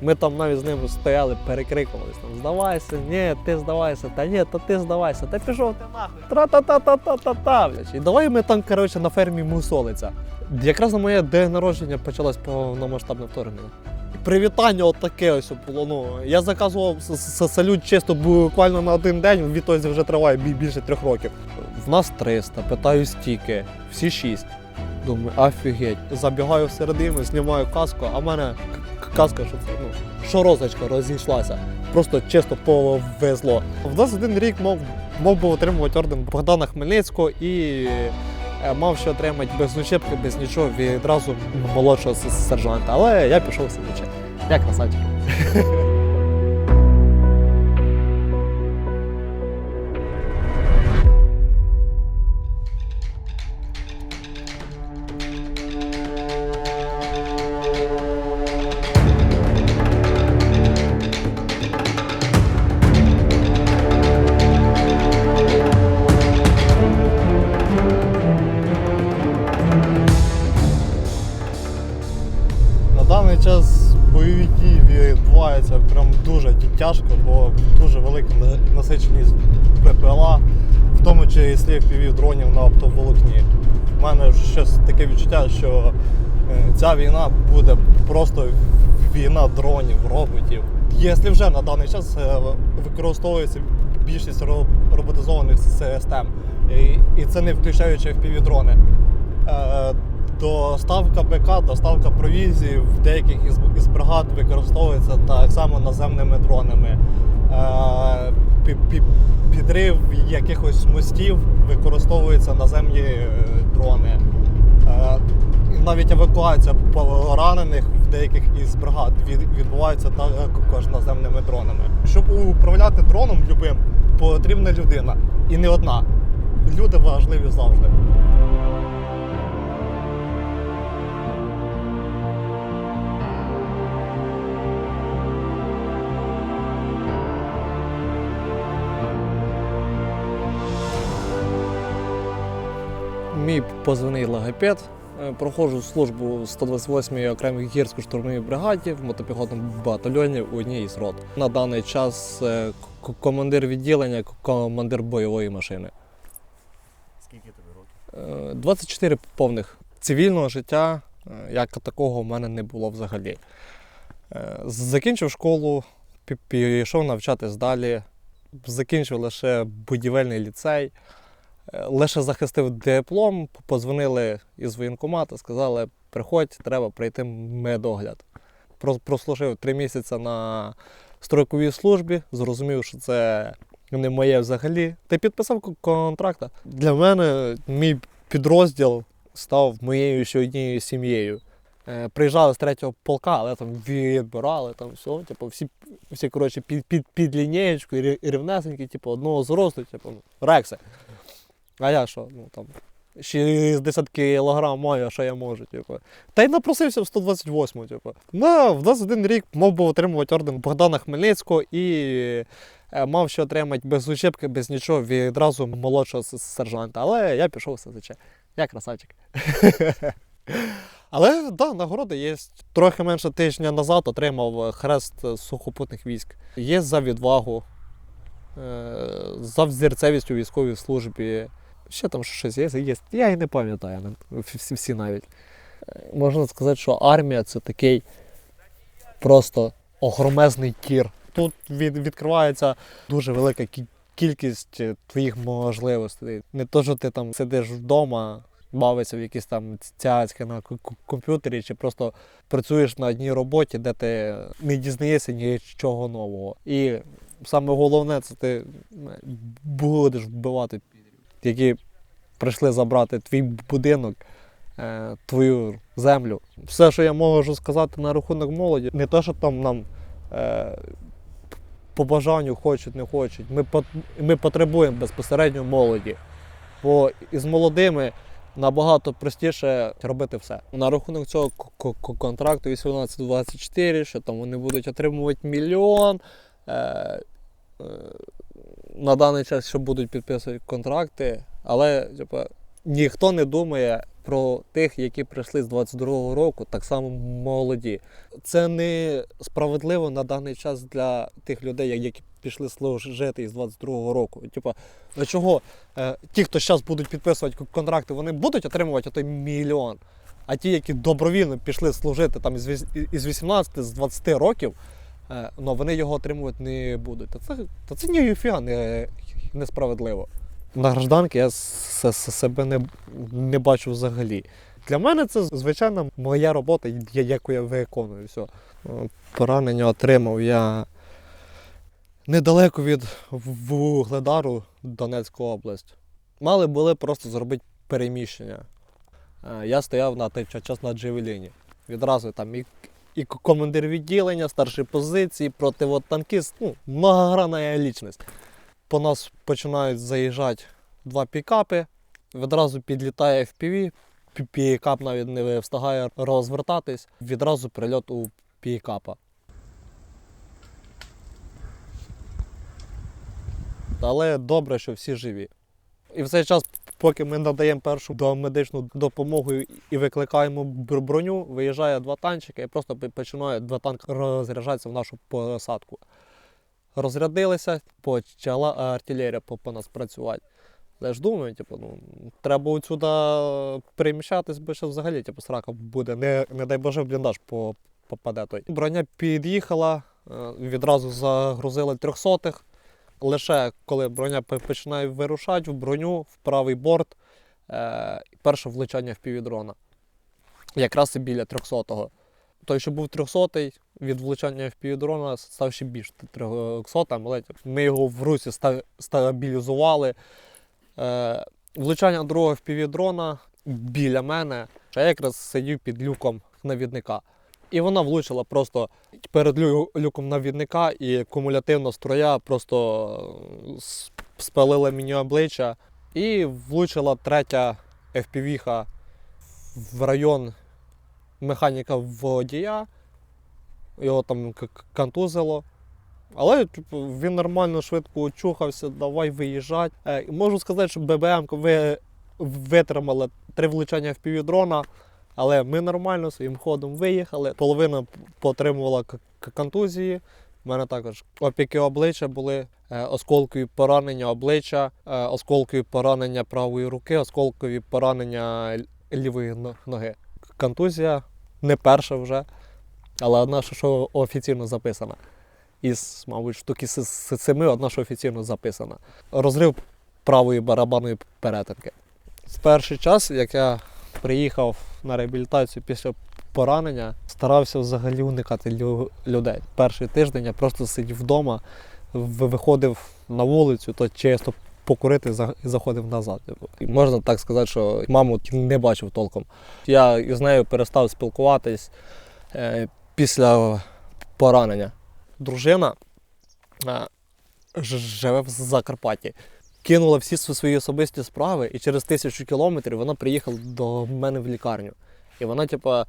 Ми там навіть з ними стояли, перекрикувались там, здавайся, ні, ти здавайся, та ні, та ти здавайся, та пішов ти нахуй. Тра-та-та-та-та-та-та. блядь. І давай ми там, коротше, на фермі мусолиться. Якраз на моє день народження почалось повномасштабне вторгнення. Привітання отаке ось було. Ну, я заказував салют чисто буквально на один день, відтоді вже триває більше трьох років. В нас 300, питаю стільки, всі 6. Думаю, офігеть. Забігаю всередину, знімаю каску, а в мене каска, що ну, що розочка розійшлася. Просто чисто повезло. В 21 рік мав, мав би отримувати орден Богдана Хмельницького і е, мав ще отримати без учебки, без нічого відразу молодшого сержанта. Але я пішов сидячи. Я красавчик. Таке відчуття, що е, ця війна буде просто війна дронів, роботів. Якщо вже на даний час е, використовується більшість роботизованих систем, і, це не включаючи впівдрони. Е, Доставка БК, доставка провізії в деяких із, бригад використовується так само наземними дронами. Пі- пі- Підрив якихось мостів використовуються наземні дрони. Е, Навіть евакуація поранених в деяких із бригад відбувається також наземними дронами. Щоб управляти дроном любим, потрібна людина. І не одна. Люди важливі завжди. Мій позивний логопед. Е, Проходжу службу 128-й окремій гірсько-штурмовій бригаді в мотопіхотному батальйоні у одній із рот. На даний час е, командир відділення, командир бойової машини. Скільки тобі років? Е, 24 повних цивільного життя, е, як такого в мене не було взагалі. Е, Закінчив школу, пішов навчатись далі, закінчив лише будівельний ліцей, е, лише захистив диплом, позвонили із воєнкомату, сказали, приходь, треба пройти медогляд. Прослужив три місяці на строковій службі, зрозумів, що це не моє взагалі. Та підписав к- контракта. Для мене мій підрозділ став моєю ще однією сім'єю. Е, Приїжджали з третього полка, але там відбирали, там все, типу, всі, всі коротше, під, під, під лінієчку, і рівнесенькі, типу, одного зросту, типу, ну, рекси. А я що, ну там, 60 кілограм маю, а що я можу, типу. Та й напросився в 128, типу. Ну, в 21 рік мав би отримувати орден Богдана Хмельницького і е, мав ще отримати без учебки, без нічого відразу молодшого сержанта. Але я пішов в СЗЧ. Я красавчик. Але да, нагороди є. Трохи менше тижня назад отримав хрест сухопутних військ. Є за відвагу, е, за взірцевість у військовій службі. Ще там щось є, є. Я і не пам'ятаю всі, всі навіть. Е, Можна сказати, що армія це такий просто огромезний кір. Тут від, відкривається дуже велика кількість е, твоїх можливостей. Не то, що ти там сидиш вдома, бавишся в якісь там цяцьки на комп'ютері, чи просто працюєш на одній роботі, де ти не дізнаєшся нічого нового. І саме головне, це ти е, будеш вбивати, які прийшли забрати твій будинок. е, Твою землю. Все, що я можу сказати на рахунок молоді, не те, що там нам е, по бажанню хочуть, не хочуть. Ми, ми потребуємо безпосередньо молоді. Бо із молодими набагато простіше робити все. На рахунок цього контракту 18-24, що там вони будуть отримувати мільйон. Е, на даний час ще будуть підписувати контракти, але типу, ніхто не думає про тих, які прийшли з 22-го року, так само молоді. Це не справедливо на даний час для тих людей, які пішли служити із 22-го року. Типа, для чого е, ті, хто зараз будуть підписувати контракти, вони будуть отримувати той мільйон. А ті, які добровільно пішли служити там із 18, з 20 років, е, ну, вони його отримувати не будуть. Та це, та це ніфіга не, несправедливо. На гражданки я себе не, не бачу взагалі. Для мене це звичайна моя робота, яку я виконую. Все. Поранення отримав я недалеко від Вугледару, Донецька область. Мали були просто зробити переміщення. Е, Я стояв на той час на Джевеліні. Відразу там і, і командир відділення, старші позиції, противотанкіст, ну, многогранна лічність. По нас починають заїжджати два пікапи, відразу підлітає FPV, пі- пікап навіть не встигає розвертатись, відразу прильот у пікапа. Але добре, що всі живі. І в цей час, поки ми надаємо першу медичну допомогу і викликаємо броню, виїжджає два танчики і просто починає два танки розряджатися в нашу посадку. Розрядилися, почала артилерія по, нас працювати. Але ж думаю, типу, ну, треба отсюди переміщатись, бо ще взагалі типу, срака буде. Не, не дай Боже, в бліндаж попаде той. Броня під'їхала, е, відразу загрузили трьохсотих. Лише коли броня починає вирушати в броню, в правий борт, е, перше влучання в півдрона. Якраз і біля 300-го. Той, що був 300-й, від влучання в півдрона став ще більш 300 але ми його в ста- стабілізували. Е, влучання другого в півдрона біля мене. Я якраз сидів під люком навідника. І вона влучила просто перед лю- люком навідника і кумулятивно строя просто е, спалила мені обличчя. І влучила третя FPV-ха в район механіка водія. Його там контузило. Але типу, він нормально швидко очухався, давай виїжджати. Е, можу сказати, що ББМ ви, витримала три влучання в півдрона, але ми нормально своїм ходом виїхали. Половина п- поотримувала к- к- контузії. У мене також опіки обличчя були, е, осколкові поранення обличчя, е, осколкові поранення правої руки, осколкові поранення лівої ноги. Контузія не перша вже, але одна, що- офіційно записана. Із, мабуть, штуки с- семи, одна, що офіційно записана. Розрив правої барабанної перетинки. В перший час, як я приїхав на реабілітацію після поранення, старався взагалі уникати лю- людей. Перший тиждень я просто сидів вдома, виходив на вулицю, то чисто покурити і заходив назад. І можна так сказати, що маму не бачив толком. Я із нею перестав спілкуватись е, після поранення. Дружина е, живе в Закарпатті. Кинула всі свої особисті справи, і через тисячу кілометрів вона приїхала до мене в лікарню. І вона, типа,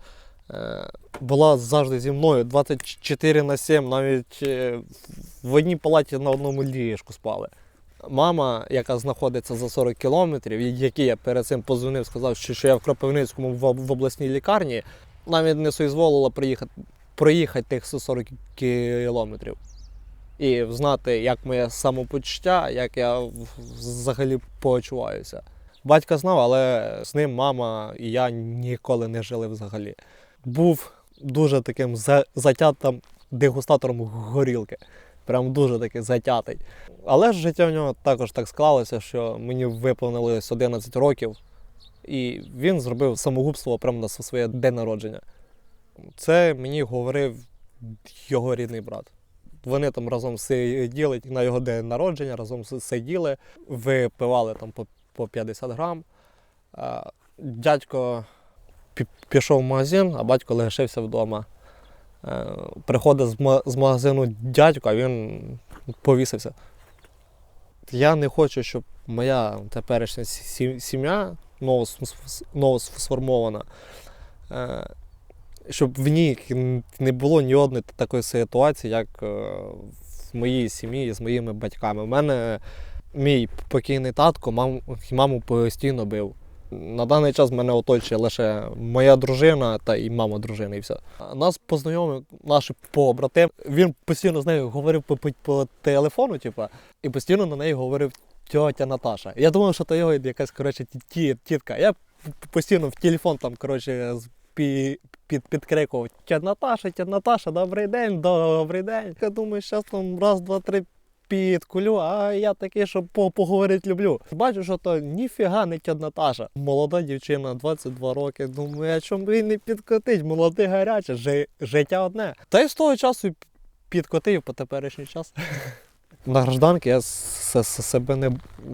е, була завжди зі мною 24 на 7, навіть е, в одній палаті на одному ліжку спали. Мама, яка знаходиться за 40 кілометрів, якій я перед цим позвонив, сказав, що, я в Кропивницькому в, обласній лікарні, навіть не соізволила приїхати, проїхати тих 40 кілометрів. І знати, як моє самопочуття, як я взагалі почуваюся. Батько знав, але з ним мама і я ніколи не жили взагалі. Був дуже таким затятим дегустатором горілки. Прям дуже такий затятий. Але ж життя в нього також так склалося, що мені виповнилось 11 років, і він зробив самогубство прямо на своє день народження. Це мені говорив його рідний брат. Вони там разом сиділи на його день народження, разом сиділи, випивали там по, по 50 грам. Дядько пішов в магазин, а батько лишився вдома. Е, Приходить з магазину дядько, а він повісився. Я не хочу, щоб моя теперішня сім'я новос- новосформована, е, щоб в ній не було ні одної такої ситуації, як е, в моїй сім'ї з моїми батьками. У мене мій покійний татко мам, маму постійно бив. На даний час мене оточує лише моя дружина та і мама дружини, і все. Нас познайомив наш побратим. Він постійно з нею говорив по, по, по телефону, типа, і постійно на неї говорив тьотя Наташа. Я думав, що то його якась коротше, ті- ті- тітка. Я постійно в телефон там коротше, під, підкрикував Тя Наташа, тя Наташа, добрий день, добрий день. Я думаю, зараз там раз, два, три підкулю, а я такий, що по- поговорити люблю. Бачу, що то ніфіга не тя Наташа. Молода дівчина, 22 роки. Думаю, а чому б не підкотить? Молоде гаряче, жи- життя одне. Та й з того часу підкотив по теперішній час. На гражданки я себе не,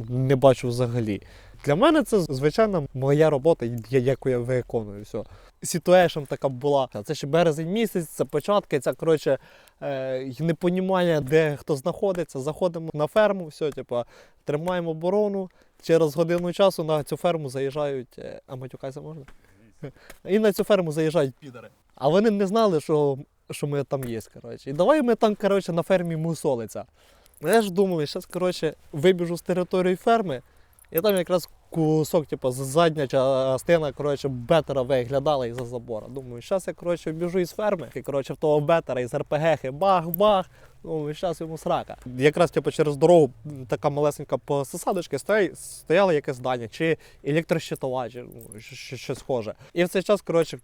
не бачу взагалі. Для мене це звичайна моя робота, яку я виконую. Все. Ситуейшн така була. Це ще березень місяць, це початки, це коротше е, непонімання, де хто знаходиться. Заходимо на ферму, все, типу, тримаємо оборону. Через годину часу на цю ферму заїжджають. е, А матюкайся можна? І на цю ферму заїжджають підари. А вони не знали, що, що ми там є. Коротше. І давай ми там коротше, на фермі мусолиться. Я ж думаю, зараз коротше, вибіжу з території ферми, і там якраз кусок, типу, задня частина коротше, бетера виглядала із-за забора. Думаю, зараз я коротше, біжу із ферми, і коротше, в того бетера із РПГ, бах-бах. Думаю, зараз йому срака. Якраз типу, через дорогу така малесенька посадочка стояла, стояло якесь здання, чи електрощитова, чи ну, щось схоже. І в цей час, коротше,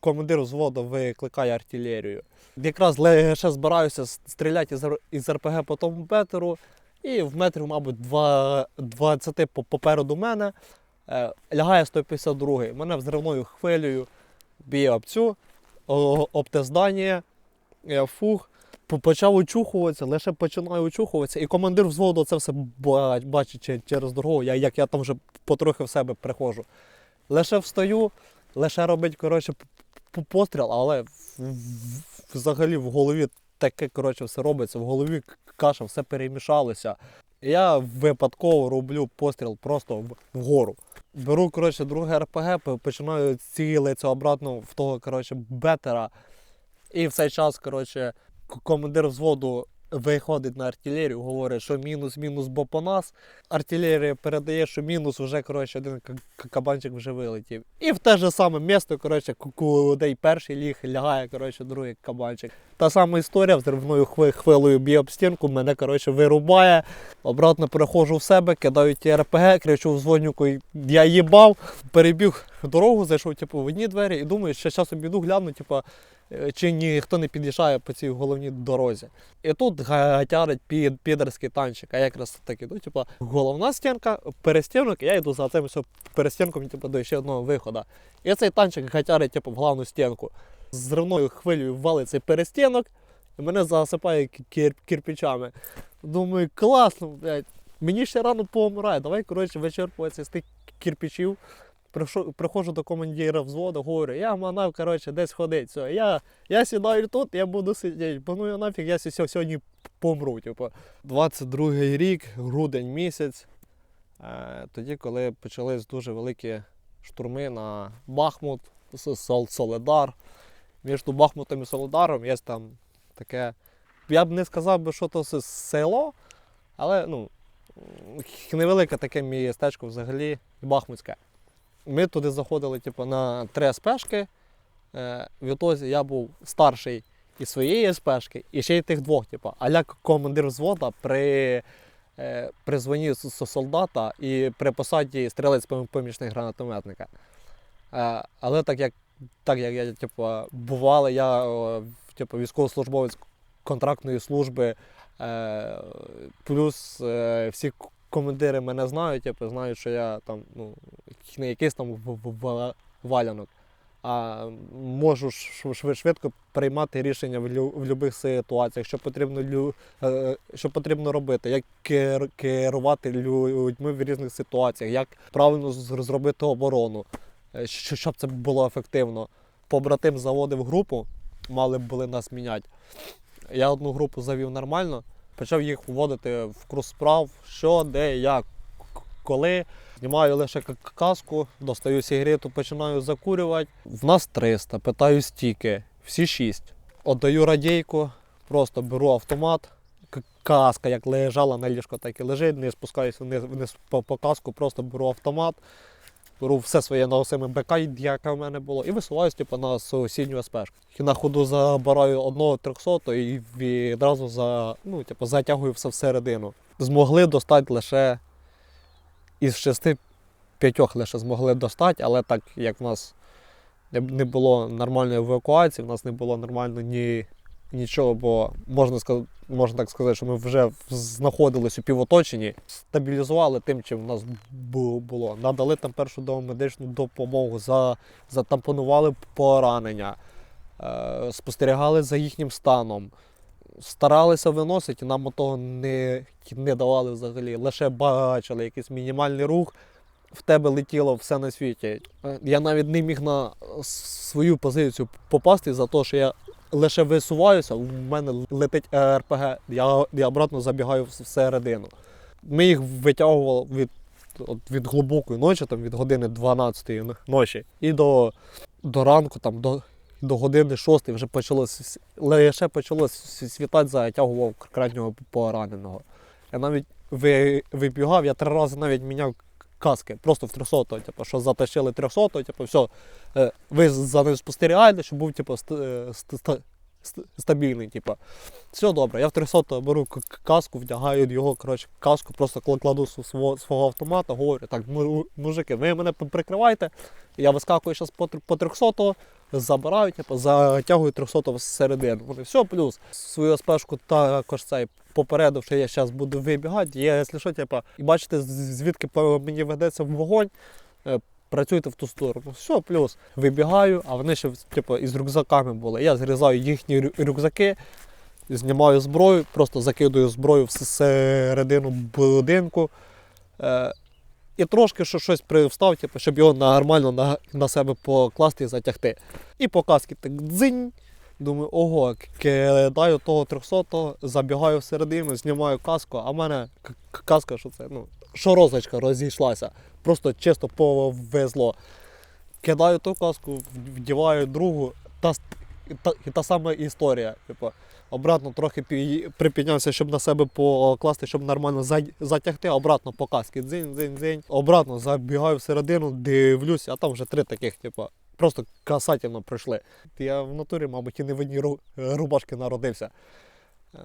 командир взводу викликає артилерію. Якраз лише збираюся стріляти із РПГ по тому бетеру, і в метрів, мабуть, два- 20 попереду мене е, лягає 152-й. Мене взривною хвилею б'є об цю, об те фух. Почав очухуватися, лише починаю очухуватися, і командир взводу це все бачить через дорогу, я, як я там вже потрохи в себе приходжу. Лише встаю, лише робить коротше, постріл, але взагалі в голові таке коротше, все робиться, в голові каша, все перемішалося. Я випадково роблю постріл просто вгору. Беру коротше, друге РПГ, починаю цілитися обратно в того коротше, бетера. І в цей час коротше, командир взводу виходить на артилерію, говорить, що мінус, мінус, бо по нас. Артилерія передає, що мінус вже коротше, один кабанчик вже вилетів. І в те ж саме місто, коротше, куди перший ліг, лягає коротше, другий кабанчик. Та сама історія взривною хви- хвилею б'є об стінку, мене коротше, вирубає. Обратно переходжу в себе, кидаю ті РПГ, кричу взводнику, я їбав, перебіг дорогу, зайшов типу, в одні двері і думаю, що часом біду гляну, типу, чи ніхто не під'їжджає по цій головній дорозі. І тут гатярить під, підерський танчик, а якраз так іду, типу, головна стінка, перестінок, і я йду за цим перестінком типу, до ще одного виходу. І цей танчик гатярить типу, в главну стінку. Зривною хвилею валить цей перестінок, і мене засипає кір- кирпичами. Думаю, класно, блядь. Мені ще рано помирає. Давай, коротше, вичерпуватися з тих кирпичів. Приходжу до командира взводу, говорю, я манав, коротше, десь ходить. Все, я, я сідаю тут, я буду сидіти. Бо ну я нафіг, я сьогодні помру. Типу. 22-й рік, грудень місяць. Е, тоді, коли почались дуже великі штурми на Бахмут, Соледар. Між Бахмутом і Соледаром є там таке. Я б не сказав би, що то село, але ну, невелике таке містечко взагалі Бахмутське. Ми туди заходили типу, на три СПшки. Е, відтоді я був старший і своєї СПшки, і ще й тих двох, типу, аля командир взвода при, е, при званні солдата і при посаді стрілець пом- помічник гранатометника. Е, але так як, так як я типу, бували, я типу, військовослужбовець контрактної служби, плюс всі командири мене знають, типу, знають, що я там ну, не якийсь там валянок, а можу швидко приймати рішення в, будь-яких ситуаціях, що потрібно, е, що потрібно робити, як кер- керувати людьми в різних ситуаціях, як правильно зробити оборону, е, щоб це було ефективно. Побратим заводив групу, мали б були нас міняти. Я одну групу завів нормально, почав їх вводити в курс справ, що, де, як, коли. Знімаю лише каску, достаю сигарету, починаю закурювати. В нас 300, питаю стільки, всі 6. Отдаю радійку, просто беру автомат. Каска як лежала на ліжко, так і лежить, не спускаюся вниз, вниз по, по каску, просто беру автомат. Беру все своє носиме БК, яке в мене було, і висуваюсь типу, на сусідню. І на ходу забираю одного 300 і відразу за, ну, типу, затягую все всередину. Змогли достати лише із шести п'ятьох лише змогли достати, але так як в нас не було нормальної евакуації, в нас не було нормально ні, нічого, бо можна сказати, можна так сказати, що ми вже знаходились у півоточенні, стабілізували тим, чим в нас було. Надали там першу медичну допомогу, за, затампонували поранення, е, спостерігали за їхнім станом. Старалися виносити, нам того не, не давали взагалі. Лише бачили якийсь мінімальний рух, в тебе летіло все на світі. Е, Я навіть не міг на свою позицію попасти за те, що я лише висуваюся, у мене летить РПГ, я, я обратно забігаю всередину. Ми їх витягували від, от, від глибокої ночі, там, від години 12 ночі, і до, до ранку, там, до, до години 6 вже почало, с- лише почало с- світати, затягував крайнього пораненого. Я навіть ви, вибігав, я три рази навіть міняв каски, просто в 300 типу, що затащили 300 типу, все, ви за ним спостерігаєте, щоб був типу, е, ст, ст- стабільний. Типу. Все добре, я в 300 беру каску, вдягаю його, коротше, каску, просто кладу свого, свого автомата, говорю, так, мужики, ви мене прикривайте, я вискакую зараз по, тр- по 300 забираю, типу, затягую 300 всередину. Вони все, плюс свою спешку також цей попередив, що я зараз буду вибігати. Я, якщо що, типу, і бачите, звідки мені ведеться вогонь, е, працюйте в ту сторону. Все, плюс вибігаю, а вони ще типу, із рюкзаками були. Я зрізаю їхні рюкзаки, знімаю зброю, просто закидую зброю всередину будинку. Е, і трошки що щось привстав, типу, щоб його нормально на, на себе покласти і затягти. І по каски так дзинь. Думаю, ого, кидаю того 300, забігаю всередину, знімаю каску, а в мене каска, що це, ну, що розочка розійшлася. Просто чисто повезло. Кидаю ту каску, вдіваю другу, та, та, та сама історія. Типу, обратно трохи пі- припіднявся, щоб на себе покласти, щоб нормально за- затягти, обратно по каски. Дзинь, дзинь, дзинь. Обратно забігаю всередину, дивлюся, а там вже три таких, типу, просто касательно пройшли. Я в натурі, мабуть, і не в одній рубашки народився. Е,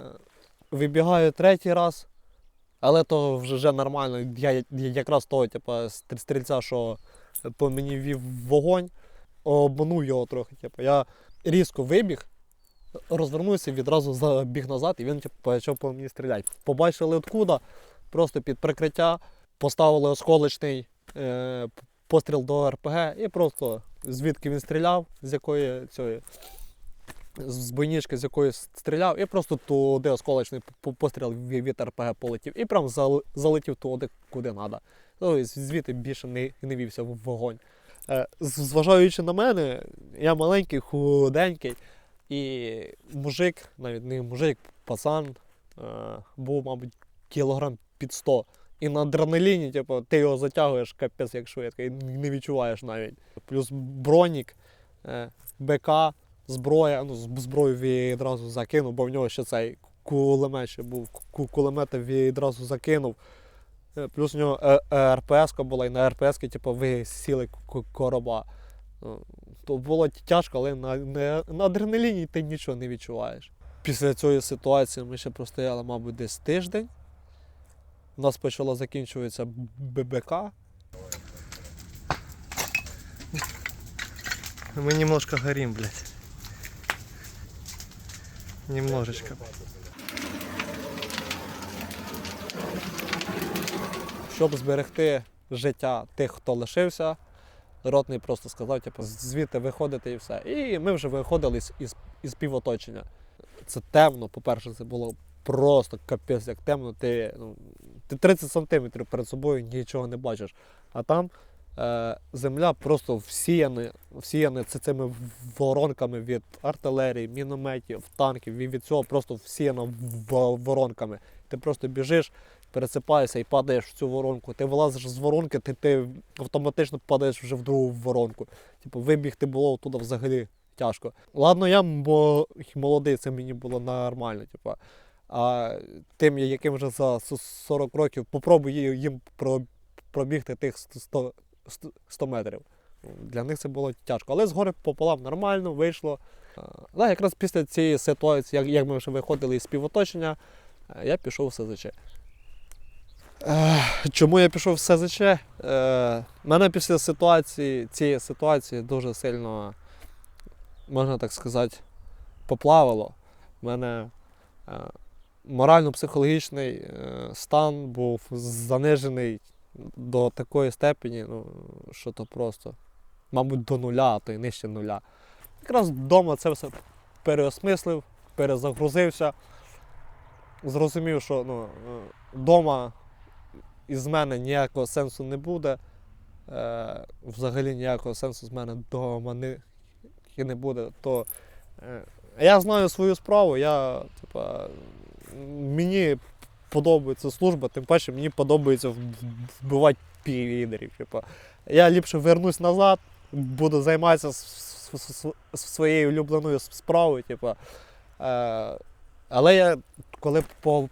Вибігаю третій раз, але то вже, нормально. Я, я якраз того, типу, стрільця, що по мені вів вогонь, обманув його трохи. Типу. Я різко вибіг, розвернувся, відразу забіг назад, і він типу, почав по мені стріляти. Побачили откуда, просто під прикриття, поставили осколочний е, постріл до РПГ і просто звідки він стріляв, з якої цієї. З бойнішки, з якої стріляв, і просто туди осколочний постріл від РПГ полетів. І прям залетів туди, куди треба. Тобто звідти більше не, не вівся в вогонь. Е, Зважаючи на мене, я маленький, худенький, і мужик, навіть не мужик, пацан, е, був, мабуть, кілограм під 100. І на адреналіні, типу, ти його затягуєш капець як швидко, і не відчуваєш навіть. Плюс бронік, е, БК, зброя, ну, зброю відразу закинув, бо в нього ще цей кулемет ще був. Ку- Кулемета відразу закинув. Е, Плюс у нього е, РПС була, і на РПС типу, висіли короба. Ну, То було тяжко, але на, на, на адреналіні ти нічого не відчуваєш. Після цієї ситуації ми ще простояли, мабуть, десь тиждень. У нас почало закінчуватися ББК. Мы немножко горим, блядь. Немножечко. Щоб зберегти життя тих, хто лишився, ротний просто сказав, типу, звідти виходити і все. І ми вже виходили із, із, із півоточення. Це темно, по-перше, це було просто капець, як темно. Ти, ну, ти 30 сантиметрів перед собою нічого не бачиш. А там е, земля просто всіяна, всіяна цими воронками від артилерії, мінометів, танків, від цього просто всіяна воронками. Ти просто біжиш, пересипаєшся і падаєш в цю воронку. Ти вилазиш з воронки, ти, ти автоматично падаєш вже в другу воронку. Типу, вибігти було туди взагалі тяжко. Ладно, я молодий, це мені було нормально. Типу. А тим, яким вже за 40 років, попробуй їм пробігти тих 100, 100 метрів. Для них це було тяжко. Але згори пополам нормально вийшло. Е, Да, якраз після цієї ситуації, як, як ми вже виходили із співоточення, е, я пішов в СЗЧ. Чому я пішов в СЗЧ? Е, мене після ситуації, цієї ситуації дуже сильно, можна так сказати, поплавило. Мене е, морально-психологічний е, стан був занижений до такої степені, ну, що то просто, мабуть, до нуля, а то й нижче нуля. Якраз вдома це все переосмислив, перезагрузився, зрозумів, що ну, вдома із мене ніякого сенсу не буде. Е, взагалі ніякого сенсу з мене вдома не, не буде. То е, я знаю свою справу, я, типа, мені подобається служба, тим паче мені подобається вбивати лідерів. Типа. Я ліпше вернусь назад, буду займатися своєю улюбленою справою. Типа. Е, але я, коли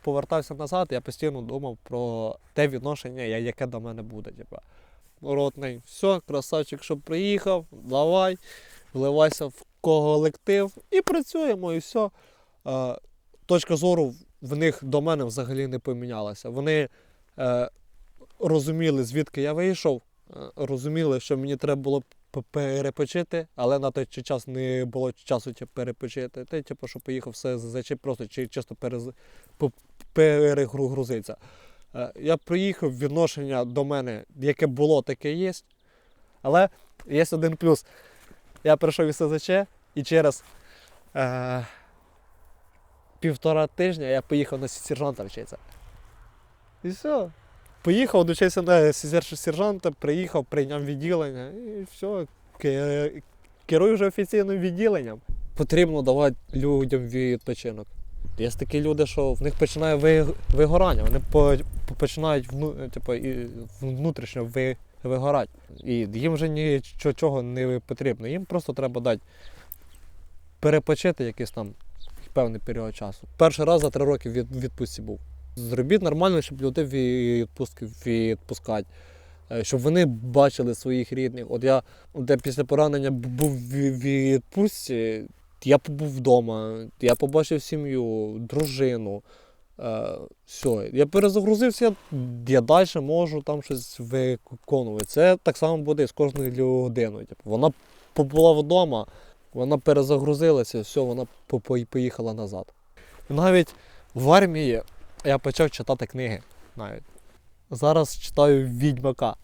повертався назад, я постійно думав про те відношення, яке до мене буде. Типа. Ротний, все, красавчик, що приїхав, давай, вливайся в колектив і працюємо, і все. Точка зору в них до мене взагалі не помінялася. Вони е, розуміли, звідки я вийшов, е, розуміли, що мені треба було перепочити, але на той час не було часу типу, перепочити. Ти, типу, що поїхав все за просто чи чисто перез... перегрузитися. Е, Я приїхав, відношення до мене, яке було, таке є. Але є один плюс. Я прийшов із СЗЧ і через е, півтора тижня я поїхав на сержанта вчитися. І все. Поїхав, навчився на сер- сержанта, приїхав, прийняв відділення і все. Керую вже офіційним відділенням. Потрібно давати людям відпочинок. Є такі люди, що в них починає вигорання, вони по, по- починають вну, типу, і внутрішньо ви, вигорати. І їм вже нічого не потрібно. Їм просто треба дати перепочити якийсь там певний період часу. Перший раз за три роки від відпустці був. Зробіть нормально, щоб люди відпустки відпускати. е, Щоб вони бачили своїх рідних. От я де після поранення був в відпустці, я побув вдома, я побачив сім'ю, дружину. Е, все, я перезагрузився, я далі можу там щось виконувати. Це так само буде з кожною людиною. Типу, вона побула вдома, вона перезагрузилася, все, вона по- по- поїхала назад. Навіть в армії я почав читати книги. Навіть. Зараз читаю відьмака.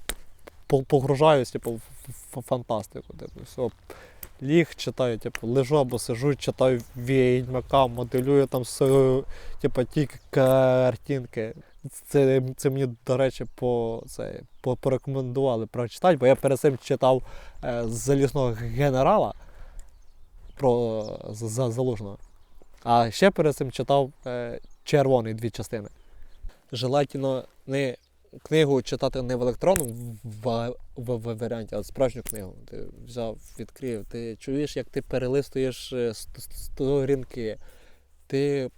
По- Погружаюсь типу, в фантастику. Типу, все. Ліг читаю, типу, лежу або сижу, читаю відьмака, моделюю там типу, ті картинки. Це, це мені, до речі, по, це, порекомендували прочитати, бо я перед цим читав е, залізного генерала про за. А ще перед цим читав е, червоний дві частини. Желательно не книгу читати не в електронному в, в, в варіанті, а справжню книгу. Ти взяв, відкрив, ти чуєш, як ти перелистуєш е, ст- ст- сторінки. Ти,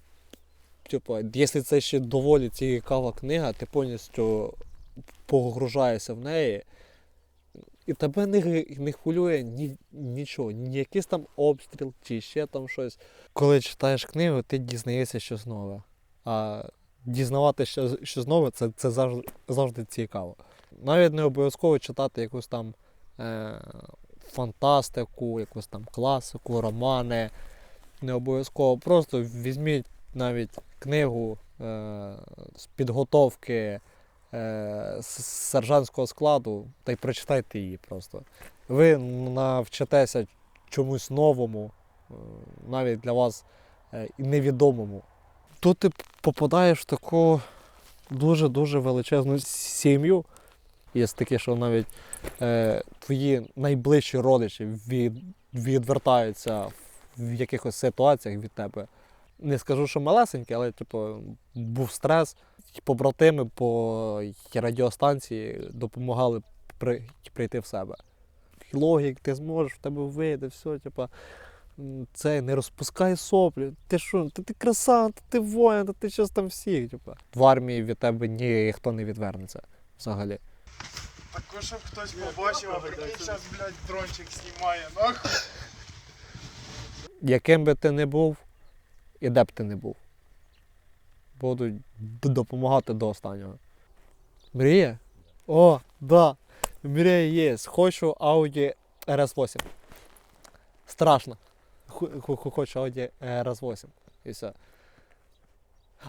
типу, якщо це ще доволі цікава книга, ти повністю погружаєшся в неї. І тебе не, не хвилює ні, нічого, ні якийсь там обстріл чи ще там щось. Коли читаєш книгу, ти дізнаєшся щось нове. А дізнавати щось, нове це, це завжди, завжди цікаво. Навіть не обов'язково читати якусь там е, фантастику, якусь там класику, романи. Не обов'язково. Просто візьміть навіть книгу е, з підготовки сержантського складу та й прочитайте її просто. Ви навчитеся чомусь новому, е, навіть для вас е, невідомому. Тут ти попадаєш в таку дуже-дуже величезну сім'ю. Є таке, що навіть е, твої найближчі родичі від, відвертаються в якихось ситуаціях від тебе. Не скажу, що малесенькі, але типу, був стрес. Побратими по радіостанції допомагали при, прийти в себе. Логік, ти зможеш, в тебе вийде, все, м, це не розпускай соплі. Ти що, ти, ти краса, ти, ти воїн, ти щось там всіх. Типу. В армії від тебе ніхто не відвернеться взагалі. Також, щоб хтось побачив, а прикинь, зараз, блядь, дрончик знімає, нахуй. Яким би ти не був, і де б ти не був. Будуть допомагати до останнього. Мрія? О, да. Мрія є. Хочу Audi RS8. Страшно. Хочу Audi RS8. І все.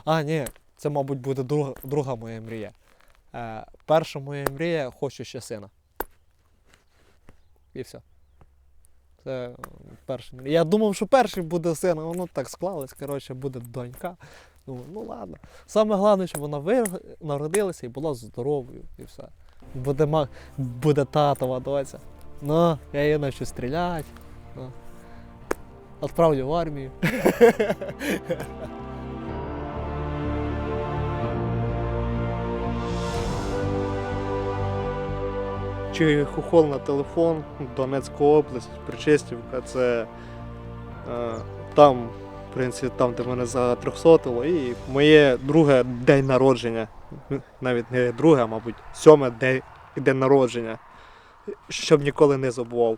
А, ні, це, мабуть, буде друга, друга моя мрія. Е, перша моя мрія хочу ще сина. І все. Це перша мрія. Я думав, що перший буде син, а воно так склалось. Коротше, буде донька. Думаю, ну ладно. Саме головне, щоб вона вир- народилася і була здоровою, і все. Буде, ма... буде татова доця. Ну, я її навчу стріляти. Ну. Отправлю в армію. Чи хухол на телефон, Донецька область, Причистівка, це е, там, принципі, там, де мене затрьохсотило, і моє друге день народження. Навіть не друге, а мабуть, сьоме день, день народження. Щоб ніколи не забував.